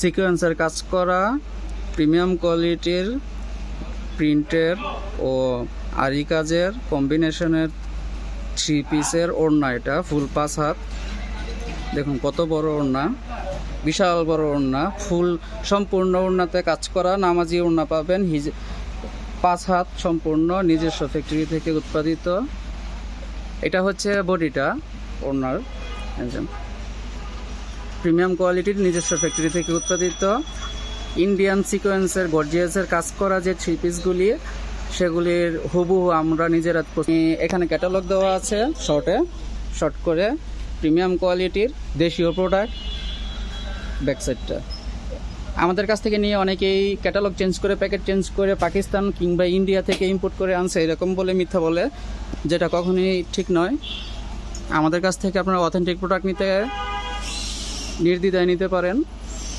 সিকোয়েন্সের কাজ করা, প্রিমিয়াম কোয়ালিটির প্রিন্টের ও আরি কাজের কম্বিনেশনের থ্রি পিসের ওড়না এটা, ফুল পাঁচ হাত। দেখুন কত বড় ওড়না, বিশাল বড় ওড়না, ফুল সম্পূর্ণ ওড়নাতে কাজ করা, নামাজি ওড়না পাবেন, হিজ পাঁচ হাত সম্পূর্ণ, নিজস্ব ফ্যাক্টরি থেকে উৎপাদিত। এটা হচ্ছে বডিটা, ওড়নার প্রিমিয়াম কোয়ালিটির নিজস্ব ফ্যাক্টরি থেকে উৎপাদিত ইন্ডিয়ান সিকোয়েন্সের গর্জিয়াসের কাজ করা যে থ্রি পিসগুলি সেগুলির হুবহু আমরা নিজেরা এখানে ক্যাটালগ দেওয়া আছে শর্টে শর্ট করে প্রিমিয়াম কোয়ালিটির দেশীয় প্রোডাক্ট ব্যাকসাইডটা আমাদের কাছ থেকে নিয়ে অনেকেই ক্যাটালগ চেঞ্জ করে প্যাকেট চেঞ্জ করে পাকিস্তান কিংবা ইন্ডিয়া থেকে ইম্পোর্ট করে আনছে, এরকম বলে মিথ্যা বলে, যেটা কখনোই ঠিক নয়। আমাদের কাছ থেকে আপনারা অথেন্টিক প্রোডাক্ট নিতে নির্দ্বিধায় নিতে পারেন।